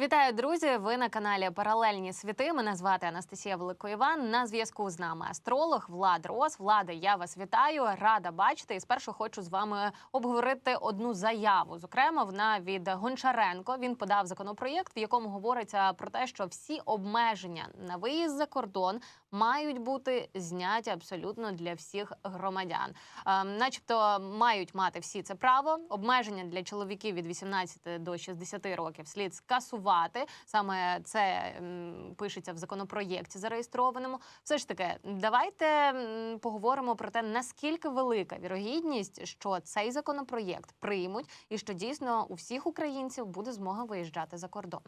Вітаю, друзі! Ви на каналі Паралельні світи. Мене звати Анастасія Великоїван. На зв'язку з нами астролог Влад Рос. Влади, я вас вітаю, рада бачити. І спершу хочу з вами обговорити одну заяву. Зокрема, вона від Гончаренко. Він подав законопроєкт, в якому говориться про те, що всі обмеження на виїзд за кордон мають бути зняті абсолютно для всіх громадян. Ем, начебто мають мати всі це право. Обмеження для чоловіків від 18 до 60 років слід скасувати. Саме це пишеться в законопроєкті зареєстрованому. Все ж таки, давайте поговоримо про те, наскільки велика вірогідність, що цей законопроєкт приймуть, і що дійсно у всіх українців буде змога виїжджати за кордон.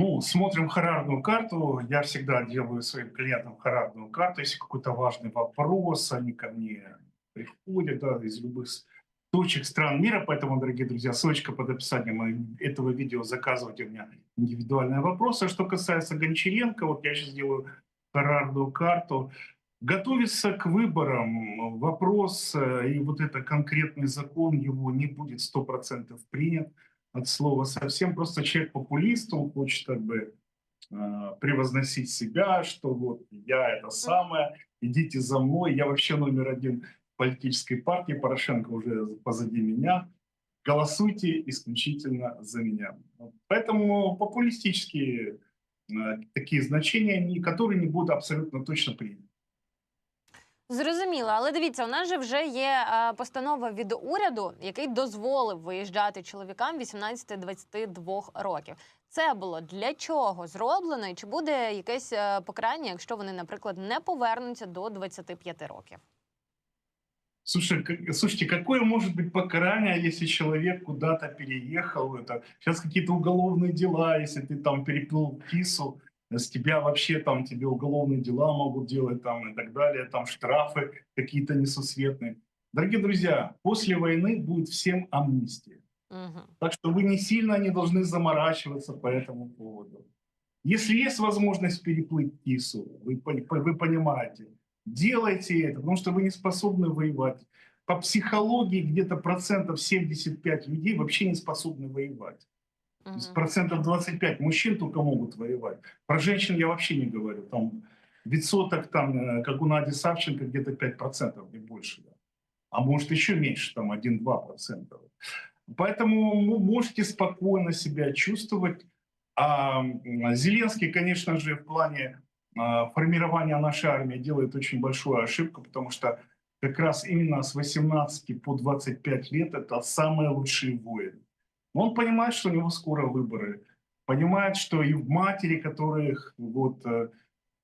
Ну, смотрим харарную карту. Я всегда делаю своим клиентам харарную карту. Если какой-то важный вопрос, они ко мне приходят да, из любых точек стран мира. Поэтому, дорогие друзья, ссылочка под описанием этого видео. Заказывайте у меня индивидуальные вопросы. А Что касается Гончаренко, вот я сейчас делаю харарную карту. Готовится к выборам вопрос, э, и вот это конкретный закон, его не будет 100% принят от слова совсем. Просто человек популист, он хочет как бы э, превозносить себя, что вот я это самое, идите за мной, я вообще номер один политической партии, Порошенко уже позади меня, голосуйте исключительно за меня. Поэтому популистические э, такие значения, которые не будут абсолютно точно приняты. Зрозуміло, але дивіться, у нас же вже є е, постанова від уряду, який дозволив виїжджати чоловікам 18-22 років. Це було для чого зроблено, і чи буде якесь е, покарання, якщо вони, наприклад, не повернуться до 25 років? Слушай, как- слушайте, какое может быть покарание, если человек куда-то переехал? Это сейчас какие-то уголовные дела, если ты там переплыл кису, С тебя вообще там тебе уголовные дела могут делать там и так далее, там штрафы какие-то несусветные. Дорогие друзья, после войны будет всем амнистия. Угу. Так что вы не сильно не должны заморачиваться по этому поводу. Если есть возможность переплыть кису, вы, вы понимаете, делайте это, потому что вы не способны воевать. По психологии где-то процентов 75 людей вообще не способны воевать. Есть процентов 25 мужчин только могут воевать. Про женщин я вообще не говорю. Там відсоток, там, как у Нади Савченко, где-то 5%, не больше. да. А может еще меньше, там 1-2%. Поэтому ну, можете спокойно себя чувствовать. А Зеленский, конечно же, в плане а, формирования нашей армии делает очень большую ошибку, потому что как раз именно с 18 по 25 лет это самые лучшие воины. Он понимает, что у него скоро выборы, понимает, что и в матери, которых вот э,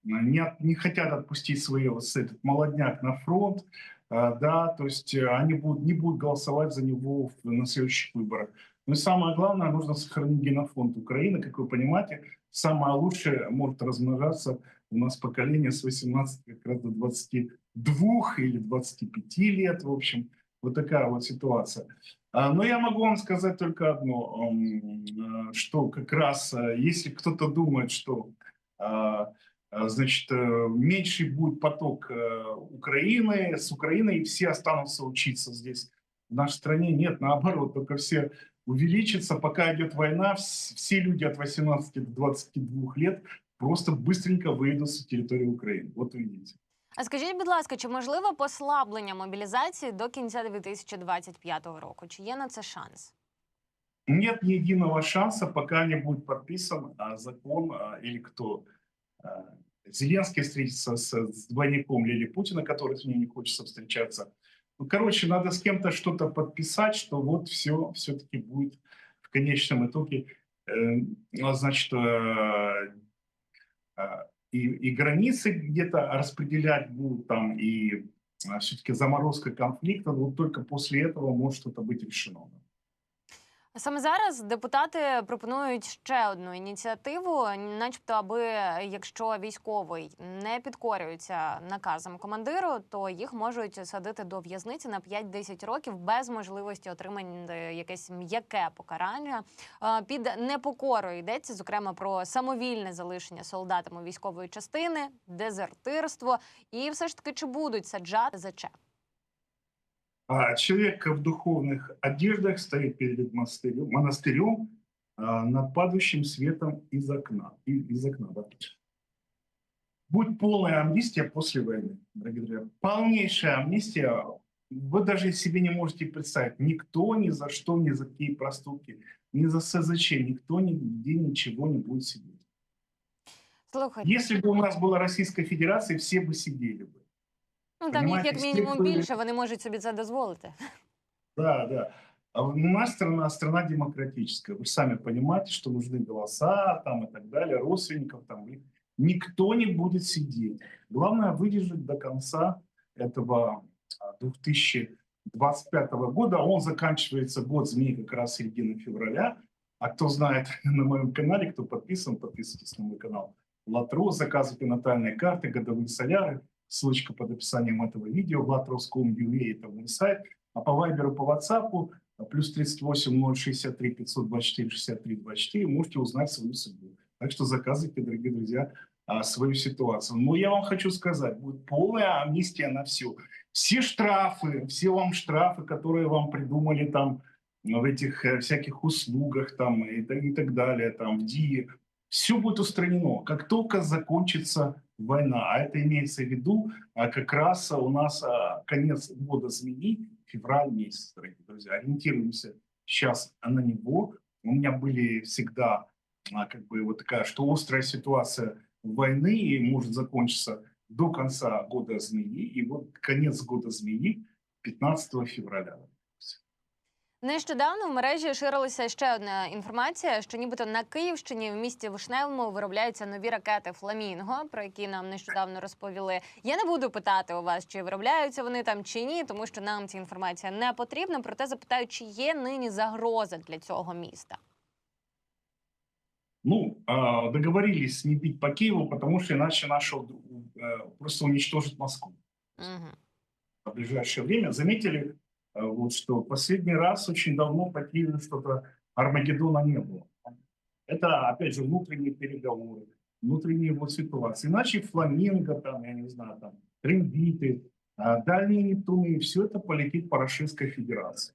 не, не хотят отпустить свои вот этот молодняк на фронт, э, да, то есть э, они будут, не будут голосовать за него на следующих выборах. Ну и самое главное, нужно сохранить генофонд Украины. Как вы понимаете, самое лучшее может размножаться у нас поколение с 18 как раз до 22 или 25 лет, в общем. Вот такая вот ситуация. А, Но я могу вам сказать только одно, э, что как раз э, если кто-то думает, что а, а, значит, э, меньше будет поток э, Украины, с Украины, и все останутся учиться здесь, в нашей стране. Нет, наоборот, только все увеличится. Пока идет война, вс- все люди от 18 до 22 лет просто быстренько выйдут с территории Украины. Вот увидите. А скажіть, будь ласка, чи можливо послаблення мобілізації до кінця 2025 року? Чи є на це шанс? Нет ни единого шанса, пока не будет подписан а, закон а, или кто. а, Зеленский встретится с, с двойником Лили Путина, который с ней не хочется встречаться. Ну, короче, надо с кем-то что-то подписать, что вот все все-таки будет в конечном итоге, э, ну, значит, э, э, и, и границы где-то распределять будут там, и все-таки заморозка конфликта. Вот только после этого может что-то быть решено. Саме зараз депутати пропонують ще одну ініціативу, начебто, аби якщо військовий не підкорюється наказам командиру, то їх можуть садити до в'язниці на 5-10 років без можливості отримання якесь м'яке покарання. Е, Під непокорою йдеться зокрема про самовільне залишення солдатами військової частини, дезертирство і все ж таки чи будуть саджати за ЧЕП? А человек в духовных одеждах стоит перед монастырем, монастырем а, над падающим светом из окна. Из окна да. Будет полная амнистия после войны, дорогие друзья. Полнейшая амнистия. Вы даже себе не можете представить. Никто ни за что, ни за какие проступки, ни за СЗЧ, никто нигде ничего не будет сидеть. Слухайте, Если бы у нас была Российская Федерация, все бы сидели бы. ну там їх понімаєте, як всі мінімум були- більше, вони можуть собі це дозволити. Да, да. А у нас страна, страна демократическая. Вы сами понимаете, что нужны голоса там и так далее, родственников там. И Никто не будет сидеть. Главное выдержать до конца этого а, 2025 года. Он заканчивается год змеи как раз середина февраля. А кто знает на моем канале, кто подписан, подписывайтесь на мой канал. Латро, заказывайте натальные карты, годовые соляры. Ссылочка под описанием этого видео. Latros.com.ua это мой сайт. А по Вайберу, по WhatsApp плюс 38 063 524 63 24 можете узнать свою судьбу. Так что заказывайте, дорогие друзья, а, свою ситуацию. Но я вам хочу сказать, будет полная амнистия на все. Все штрафы, все вам штрафы, которые вам придумали там в этих э, всяких услугах там и, и так далее, там в ДИИ, все будет устранено. Как только закончится война, а это имеется в виду а, как раз у нас а, конец года змеи, февраль месяц, дорогие друзья. Ориентируемся сейчас на него. У меня были всегда а, как бы вот такая, что острая ситуация войны и может закончиться до конца года змеи. И вот конец года змеи 15 февраля. Нещодавно в мережі ширилася ще одна інформація, що нібито на Київщині в місті Вишневому виробляються нові ракети Фламінго, про які нам нещодавно розповіли. Я не буду питати у вас, чи виробляються вони там чи ні, тому що нам ця інформація не потрібна. Проте запитаю, чи є нині загроза для цього міста. Ну, договорились не бить по Киеву, потому что иначе наши э, просто уничтожит Москву. Угу. в ближайшее время. Заметили, вот, что последний раз очень давно Киеву что-то Армагеддона не было. Это, опять же, внутренние переговоры, внутренние вот ситуации. Иначе фламинго, там, я не знаю, там, трембиты, а, дальние Нептуны, все это полетит по Российской Федерации.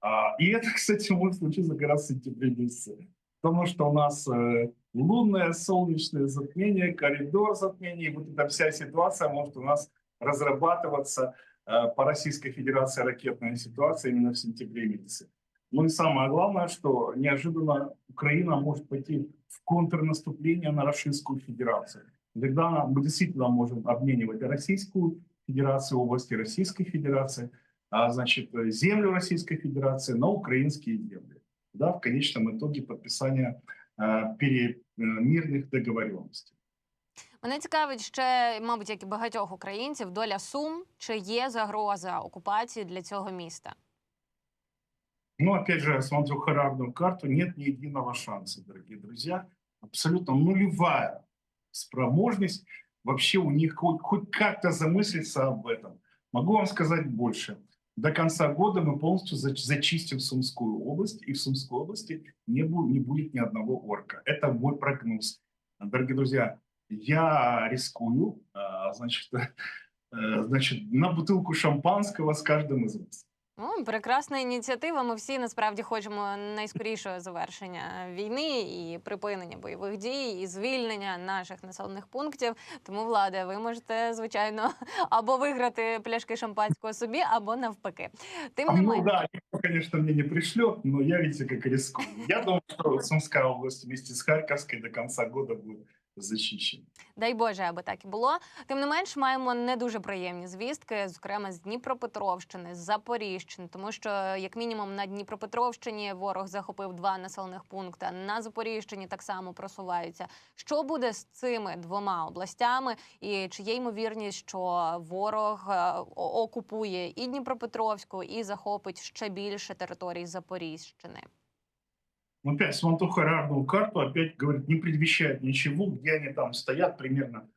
А, и это, кстати, может случиться как раз в сентябре месяце. Потому что у нас э, лунное, солнечное затмение, коридор затмений, вот эта вся ситуация может у нас разрабатываться э, по Российской Федерации ракетная ситуация именно в сентябре месяце. Ну и самое главное, что неожиданно Украина может пойти в контрнаступление на Российскую Федерацию. Тогда мы действительно можем обменивать Российскую Федерацию, области Российской Федерации, а, значит, э, землю Российской Федерации на украинские земли. Да, в конечном итоге подписания э, пере, э, мирных договоренностей. Мене цікавить ще, мабуть, як і багатьох українців, доля сум, чи є загроза окупації для цього міста. Но опять же, я смотрю характерную карту, нет ни единого шанса, дорогие друзья. Абсолютно нулевая спроможность вообще у них хоть, хоть как-то замыслиться об этом. Могу вам сказать больше. До конца года мы полностью зач- зачистим Сумскую область, и в Сумской области не, бу- не будет ни одного орка. Это мой прогноз. Дорогие друзья, я рискую, а, значит, э, значит, на бутылку шампанского с каждым из вас. Ну, прекрасна ініціатива. Ми всі насправді хочемо найскорішого завершення війни і припинення бойових дій, і звільнення наших населених пунктів. Тому, влада, ви можете звичайно або виграти пляшки шампанського собі, або навпаки. Тим А, не ну менше. да, никто, конечно, мне не пришлет, но я, видите, как рискую. Я думаю, что Сумская область вместе с Харьковской до конца года будет зачищена. Дай Боже, аби так і було. Тим не менш, маємо не дуже приємні звістки, зокрема з Дніпропетровщини, з Запоріжжини, тому що, як мінімум, на Дніпропетровщині ворог захопив два населених пункти. На Запоріжчині так само просуваються. Що буде з цими двома областями? І чи є ймовірність, що ворог е, окупує і Дніпропетровську, і захопить ще більше територій Запоріжщини? Ну, опять смотрю характерную карту, опять говорит, не предвещает ничего, где они там стоят примерно,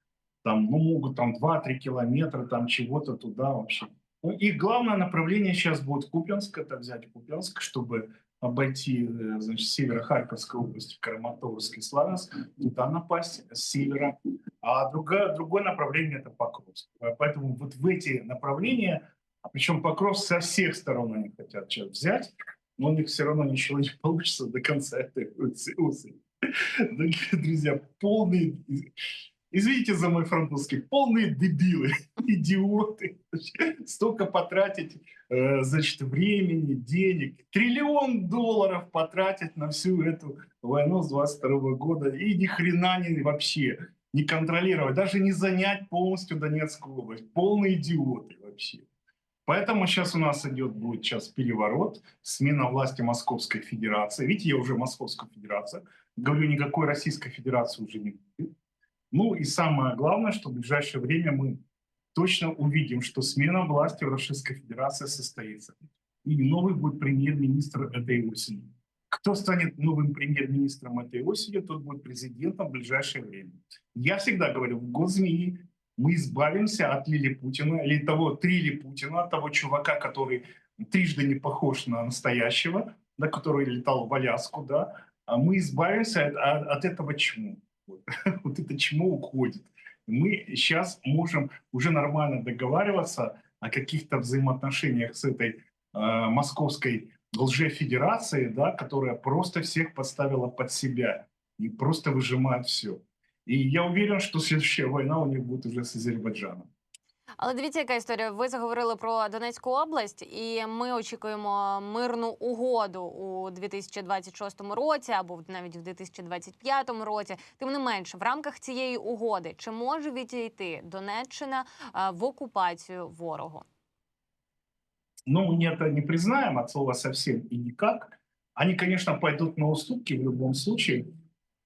там, ну, могут там 2-3 километра, там, чего-то туда вообще. Ну, и главное направление сейчас будет Купянск, это взять Купянск, чтобы обойти, э, значит, с севера Харьковской области, Краматорск и Славянск, туда напасть с севера. А другое, другое направление – это Покровск. А Поэтому вот в эти направления, причем Покровск со всех сторон они хотят сейчас взять, но у них все равно ничего не получится до конца этой осени. Дорогие друзья, полные, извините за мой французский, полные дебилы, идиоты. Столько потратить, э, значит, времени, денег, триллион долларов потратить на всю эту войну с 22 года и ни хрена не вообще не контролировать, даже не занять полностью Донецкую область. Полные идиоты вообще. Поэтому сейчас у нас идет будет сейчас переворот, смена власти Московской Федерации. Видите, я уже Московская Федерация. Говорю, никакой Российской Федерации уже не будет. Ну и самое главное, что в ближайшее время мы точно увидим, что смена власти в Российской Федерации состоится. И новый будет премьер-министр этой осени. Кто станет новым премьер-министром этой осени, тот будет президентом в ближайшее время. Я всегда говорю, в Госзмии мы избавимся от Лили Путина, или того Трили Путина, того чувака, который трижды не похож на настоящего, да, который летал в Аляску, да, а мы избавимся от, от- от этого чему. Вот. вот это чему уходит. Мы сейчас можем уже нормально договариваться о каких-то взаимоотношениях с этой э, московской лжефедерацией, да, которая просто всех подставила под себя и просто выжимает все. И я уверен, что следующая война у них будет уже с Азербайджаном. Але дивіться, яка історія. Ви заговорили про Донецьку область, і ми очікуємо мирну угоду у 2026 році або навіть в 2025 році. Тим не менше, в рамках цієї угоди чи може відійти Донеччина е, в окупацію ворогу? Ну, мы это не признаем от слова совсем и никак. Они, конечно, пойдут на уступки в случае.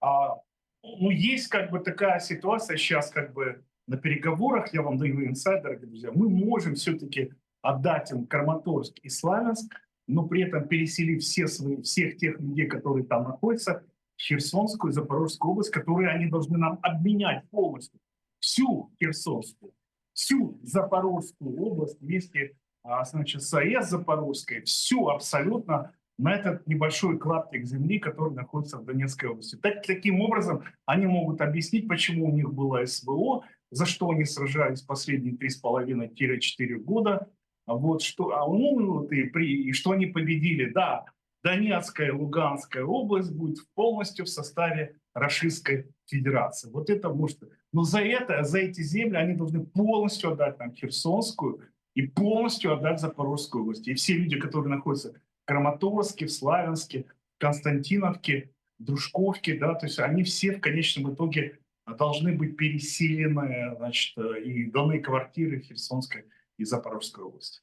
А, ну, есть как бы такая ситуация сейчас как бы на переговорах, я вам даю инсайд, дорогие друзья, мы можем все-таки отдать им Краматорск и Славянск, но при этом переселив все свои, всех тех людей, которые там находятся, в Херсонскую и Запорожскую область, которые они должны нам обменять полностью. Всю Херсонскую, всю Запорожскую область вместе а, с АЭС Запорожской, всю абсолютно на этот небольшой клаптик земли, который находится в Донецкой области. Так, таким образом, они могут объяснить, почему у них было СВО, за что они сражались последние три с половиной-четыре года, а вот что, а, ну, вот и, при, и что они победили. Да, Донецкая и Луганская область будет полностью в составе Российской Федерации. Вот это может... Но за это, за эти земли они должны полностью отдать нам Херсонскую и полностью отдать Запорожскую область. И все люди, которые находятся Краматорске, в Славянске, Константиновке, Дружковке, да, то есть они все в конечном итоге должны быть переселены, значит, и даны квартиры Херсонской и Запорожской области.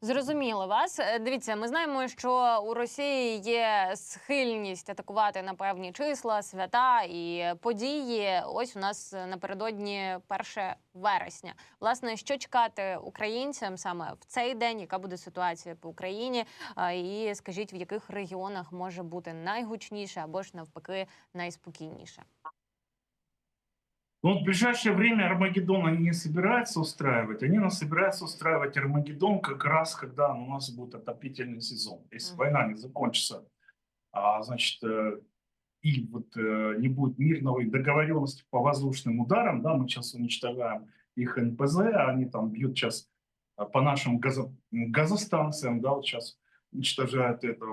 Зрозуміло вас. Е, Дивіться, ми знаємо, що у Росії є схильність атакувати на певні числа, свята і події. Ось у нас напередодні 1 вересня. Власне, що чекати українцям саме в цей день? Яка буде ситуація по Україні? І скажіть, в яких регіонах може бути найгучніше або ж навпаки найспокійніше? Ну, в ближайшее время Армагеддон они не собираются устраивать. Они нас собираются устраивать Армагеддон как раз, когда у нас будет отопительный сезон. Если Мгм. война не закончится, а, значит, э, и вот э, не будет мирной договоренности по воздушным ударам, да, мы сейчас уничтожаем их НПЗ, они там бьют сейчас а, по нашим газо- газостанциям, да, вот сейчас уничтожают это.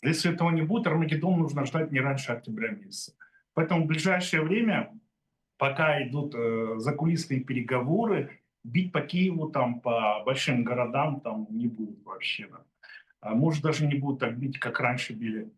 Если этого не будет, Армагеддон нужно ждать не раньше октября месяца. Поэтому в ближайшее время, пока идут э, закулисные переговоры, бить по Киеву, там, по большим городам там не будут вообще. Да. А может, даже не будут так бить, как раньше били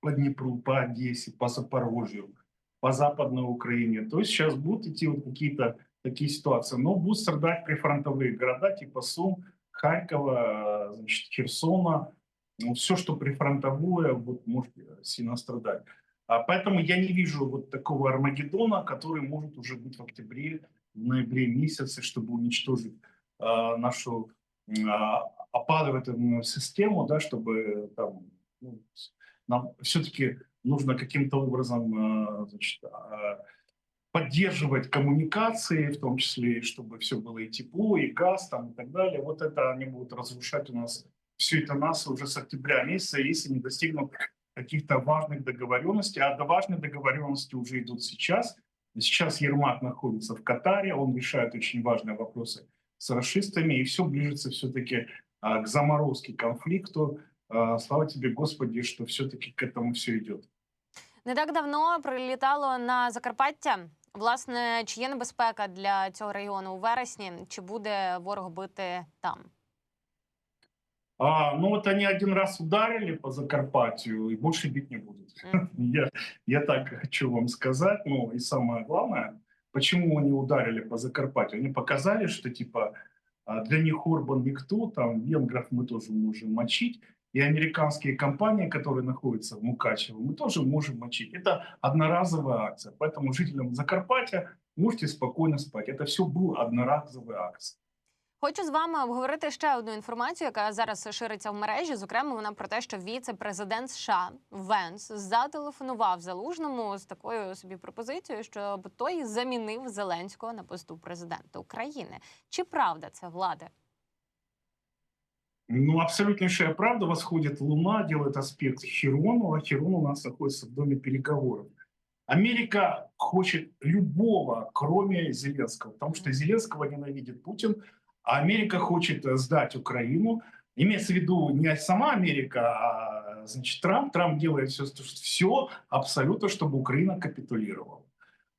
по Днепру, по Одессе, по Запорожью, по Западной Украине. То есть сейчас будут идти вот какие-то такие ситуации. Но будут страдать прифронтовые города типа Сум, Харькова, значит, Херсона. Ну, все, что прифронтовое, вот, может сильно страдать. А поэтому я не вижу вот такого Армагеддона, который может уже быть в октябре, в ноябре месяце, чтобы уничтожить э, нашу э, систему, да, чтобы там, ну, нам все-таки нужно каким-то образом значит, поддерживать коммуникации, в том числе, чтобы все было и тепло, и газ там, и так далее. Вот это они будут разрушать у нас все это нас уже с октября месяца, если не достигнут каких-то важных договоренностей, а до важных договоренностей уже идут сейчас. Сейчас Ермак находится в Катаре, он решает очень важные вопросы с расистами, и все ближется все-таки а, к заморозке конфликту. А, Слава тебе, Господи, что все-таки к этому все идет. Не так давно прилітало на Закарпаття. Власне, чи є небезпека для цього регіону у вересні? Чи буде ворог бити там? А, ну вот они один раз ударили по Закарпатью и больше бить не будут. Я, я так хочу вам сказать. Ну и самое главное, почему они ударили по Закарпатью? Они показали, что типа а, для них Орбан никто, там венгров мы тоже можем мочить, и американские компании, которые находятся в Мукачево, мы тоже можем мочить. Это одноразовая акция, поэтому жителям Закарпатья можете спокойно спать. Это все была одноразовая акция. Хочу з вами обговорити ще одну інформацію, яка зараз шириться в мережі. Зокрема, вона про те, що віце-президент США Венс зателефонував залужному з такою собі пропозицією, щоб той замінив Зеленського на посту президента України. Чи правда це влада? Ну, абсолютнейшая правда. Восходит Луна, делает аспект Херону, а Херон у нас находится в доме переговоров. Америка хочет любого, кроме Зеленского, потому что Зеленского ненавидит Путин, а Америка хочет э, сдать Украину. Имеется в виду не сама Америка, а значит, Трамп. Трамп делает все, все абсолютно, чтобы Украина капитулировала.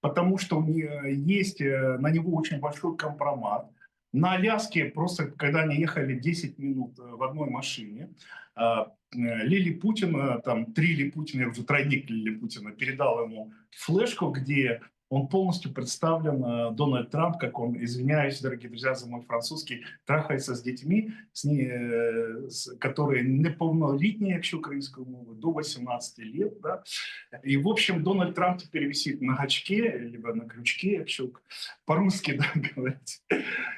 Потому что у нее есть э, на него очень большой компромат. На Аляске просто, когда они ехали 10 минут э, в одной машине, а, э, Лили Путин, э, там три Лили Путина, уже тройник Лили Путина, передал ему флешку, где он полностью представлен, э, Дональд Трамп, как он, извиняюсь, дорогие друзья, за мой французский, трахается с детьми, с не, э, с- которые неповнолетние, якщо українською мовою, до 18 лет. Да? И, в общем, Дональд Трамп теперь висит на гачке, либо на крючке, якщо по-русски да, говорить.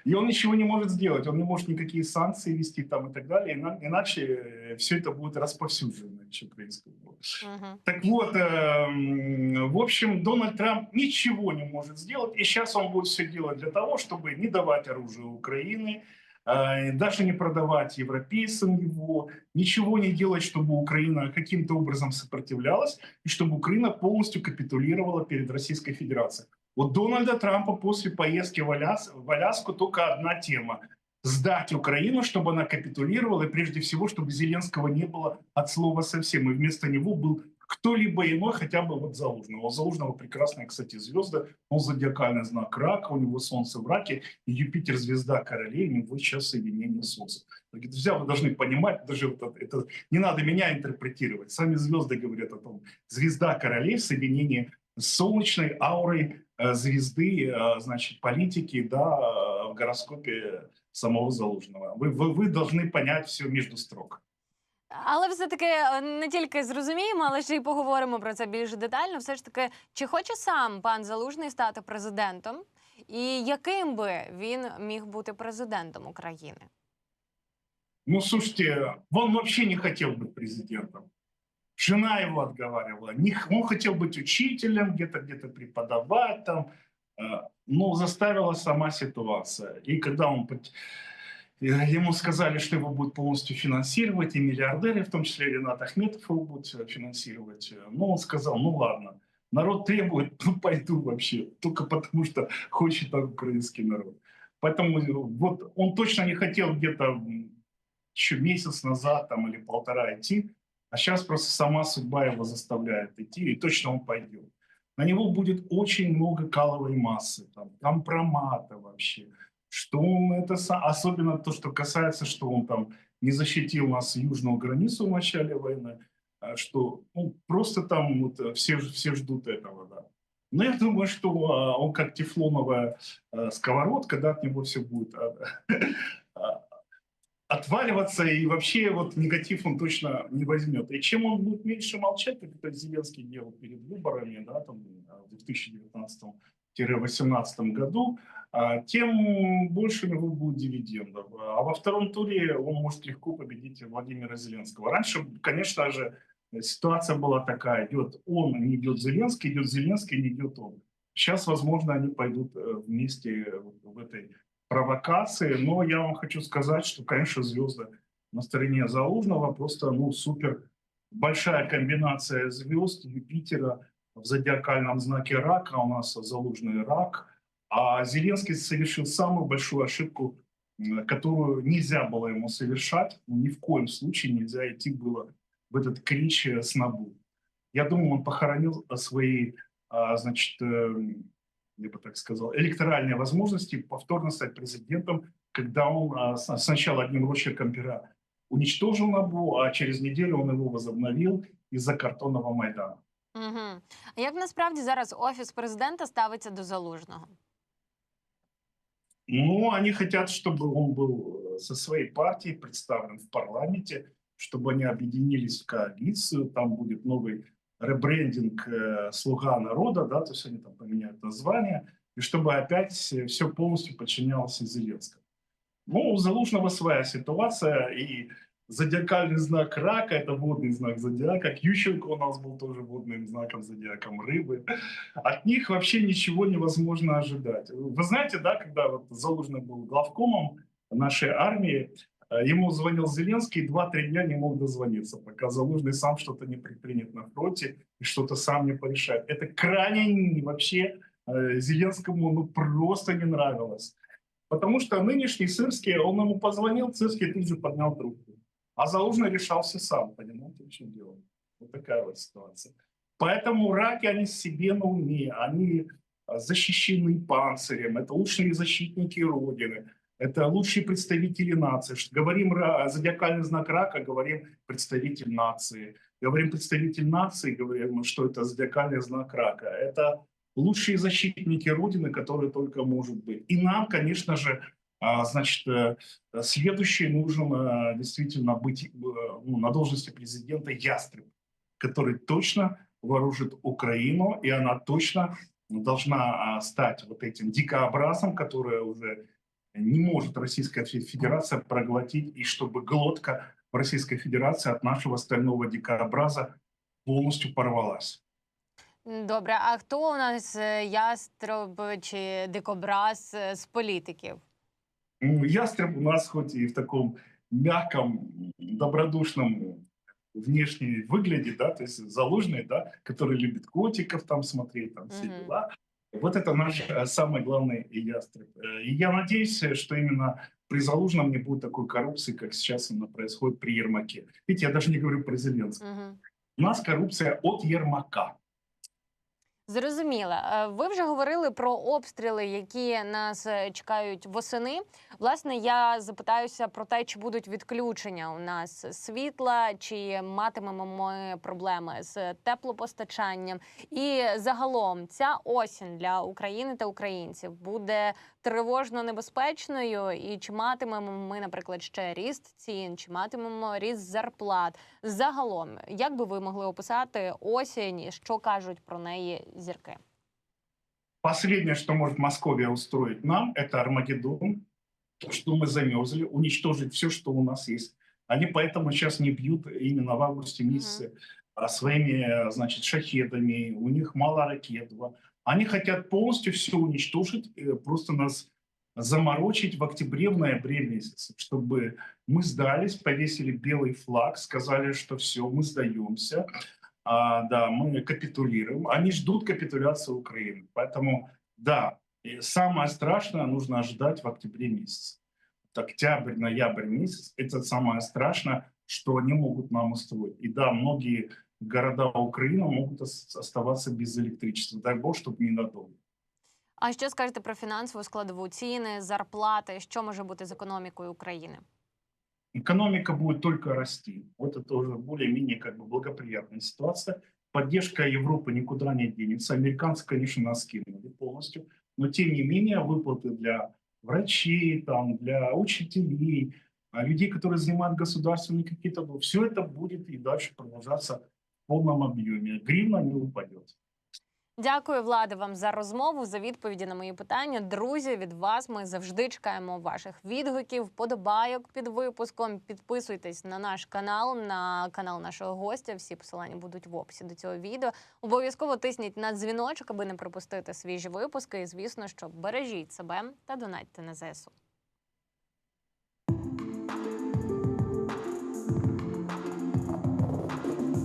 И он ничего не может сделать, он не может никакие санкции вести там и так далее, ина- иначе все это будет расповсюджено, якщо українською мовою. Угу. Так вот, эм, в общем, Дональд Трамп ничего не может сделать, и сейчас он будет все делать для того, чтобы не давать оружие Украины, э, даже не продавать европейцам его, ничего не делать, чтобы Украина каким-то образом сопротивлялась, и чтобы Украина полностью капитулировала перед Российской Федерацией. Вот Дональда Трампа после поездки в, Аляс- в Аляску только одна тема сдать Украину, чтобы она капитулировала, и прежде всего, чтобы Зеленского не было от слова совсем, и вместо него был кто-либо иной, хотя бы вот Залужного. У Залужного прекрасная, кстати, звезда, он зодиакальный знак рака, у него Солнце в раке, и Юпитер звезда королей, у него сейчас соединение Солнца. Друзья, вы должны понимать, даже вот это, это не надо меня интерпретировать, сами звезды говорят о том, звезда королей в соединении с солнечной аурой э, звезды, э, значит, политики, да, э, в гороскопе самого Залужного. Вы, вы, вы должны понять все между строк. Але все таки е, не тільки зрозуміємо, але ще й поговоримо про це більш детально. Все ж таки, чи хоче сам пан Залужний стати президентом, і яким би він міг бути президентом України? Ну, слушайте, он вообще не хотел быть президентом. Жена его отговаривала. Не х- он хотел быть учителем, где-то где-то преподавать там, э, но заставила сама ситуация. И когда он пот- э, ему сказали, что его будут полностью финансировать, и миллиардеры, в том числе Ренат Ахметов его будет э, финансировать, ну, он сказал, ну ладно, народ требует, ну пойду вообще, только потому что хочет украинский народ. Поэтому э, вот он точно не хотел где-то еще месяц назад там, или полтора идти, а сейчас просто сама судьба его заставляет идти, и точно он пойдет. На него будет очень много каловой массы, там, компромата вообще. Что он это, особенно то, что касается, что он там не защитил нас южную границу в начале войны, а что ну, просто там вот, э, все, все ждут этого, да. Но я думаю, что а, он как тефлоновая а, сковородка, да, от него все будет а, отваливаться, и вообще вот негатив он точно не возьмет. И чем он будет меньше молчать, как это Зеленский делал перед выборами, да, там, а, в 2019-2018 году, тем больше у него будет дивидендов. А во втором туре он может легко победить Владимира Зеленского. Раньше, конечно же, ситуация была такая, идет он, не идет Зеленский, идет Зеленский, не идет он. Сейчас, возможно, они пойдут э, вместе в этой провокации, но я вам хочу сказать, что, конечно, звезды на стороне Залужного просто, ну, супер большая комбинация звезд Юпитера в зодиакальном знаке рака, у нас Залужный рак, а Зеленский совершил самую большую ошибку которую нельзя было ему совершать, ну, ни в коем случае нельзя идти было в этот крич э, с Набу. Я думаю, он похоронил э, свои, а, значит, э, я бы так сказал, электоральные возможности повторно стать президентом, когда он а, сначала одним росчерком пера уничтожил Набу, а через неделю он его возобновил из-за картонного Майдана. Угу. А як насправді зараз офіс президента ставиться до залужного? Ну, они хотят, чтобы он был э, со своей партией представлен в парламенте, чтобы они объединились в коалицию, там будет новый ребрендинг э, «Слуга народа», да, то есть они там поменяют название, и чтобы опять все полностью подчинялось Зеленскому. Ну, у Залужного своя ситуация, и зодиакальный знак рака – это водный знак зодиака. Ющенко у нас был тоже водным знаком зодиаком рыбы. От них вообще ничего невозможно ожидать. Вы знаете, да, когда вот Залужный был главкомом нашей армии, э, ему звонил Зеленский, и 2-3 дня не мог дозвониться, пока Залужный сам что-то не предпринят на фронте и что-то сам не порешает. Это крайне не- вообще э, Зеленскому ну, просто не нравилось. Потому что нынешний Сырский, он ему позвонил, Сырский тут же поднял трубку. А Залужный решался сам, понимаете, в чем дело. Вот такая вот ситуация. Поэтому раки, они себе на уме, они защищены панцирем, это лучшие защитники Родины, это лучшие представители нации. Говорим зодиакальный знак рака, говорим представитель нации. Говорим представитель нации, говорим, что это зодиакальный знак рака. Это лучшие защитники Родины, которые только может быть. И нам, конечно же, значит, э, следующий нужен э, действительно быть э, ну, на должности президента ястреб, который точно вооружит Украину, и она точно должна а, стать вот этим дикообразом, которое уже не может Российская Фе- Федерация проглотить, и чтобы глотка в Российской Федерации от нашего стального дикообраза полностью порвалась. Добре, а хто у нас е, ястреб чи дикобраз з політиків? Ну, Ястреб у нас хоть и в таком мягком, добродушном внешне выгляде, да, то есть залужный, да, который любит котиков там смотреть, там все дела. Вот это наш э, самый главный ястреб. Э, И я надеюсь, э, что именно при Залужном не будет такой коррупции, как сейчас она происходит при Ермаке. Видите, я даже не говорю про Зеленского. Угу. У нас коррупция от Ермака. Зрозуміло. Е, Ви вже говорили про обстріли, які нас е, чекають восени. Власне, я запитаюся про те, чи будуть відключення у нас світла, чи матимемо ми проблеми з теплопостачанням. І загалом ця осінь для України та українців буде тривожно небезпечною. І чи матимемо ми, наприклад, ще ріст цін, чи матимемо ріст зарплат? Загалом, як би ви могли описати осінь, що кажуть про неї зірки? Последнее, что может Московия устроить нам, это Армагеддон, то, что мы замерзли, уничтожить все, что у нас есть. Они поэтому сейчас не бьют именно в августе месяце а, своими, значит, шахедами, у них мало ракет. Они хотят полностью все уничтожить, э, просто нас заморочить в октябре, в ноябре месяце, чтобы мы сдались, повесили белый флаг, сказали, что все, мы сдаемся, а, да, мы капитулируем. Они ждут капитуляции Украины. Поэтому, да, и самое страшное нужно ожидать в октябре месяце. Вот Октябрь, ноябрь месяц – это самое страшное, что они могут нам устроить. И да, многие города Украины могут ос- оставаться без электричества. Дай бог, чтобы ненадолго. А що скажете про фінансову складову ціни, зарплати? Що може бути з економікою України? Экономика будет только расти. Вот это уже более-менее как бы благоприятная ситуация. Поддержка Европы никуда не денется. Американцы, конечно, нас кинули полностью. Но, тем не менее, выплаты для врачей, там, для учителей, а, людей, которые занимают государственные какие-то... Все это будет и дальше продолжаться в полном объеме. Гривна не упадет. Дякую, Влади, вам за розмову, за відповіді на мої питання. Друзі, від вас ми завжди чекаємо ваших відгуків, подобайок під випуском. Підписуйтесь на наш канал, на канал нашого гостя. Всі посилання будуть в описі до цього відео. Обов'язково тисніть на дзвіночок, аби не пропустити свіжі випуски. І звісно, що бережіть себе та донатьте на ЗСУ.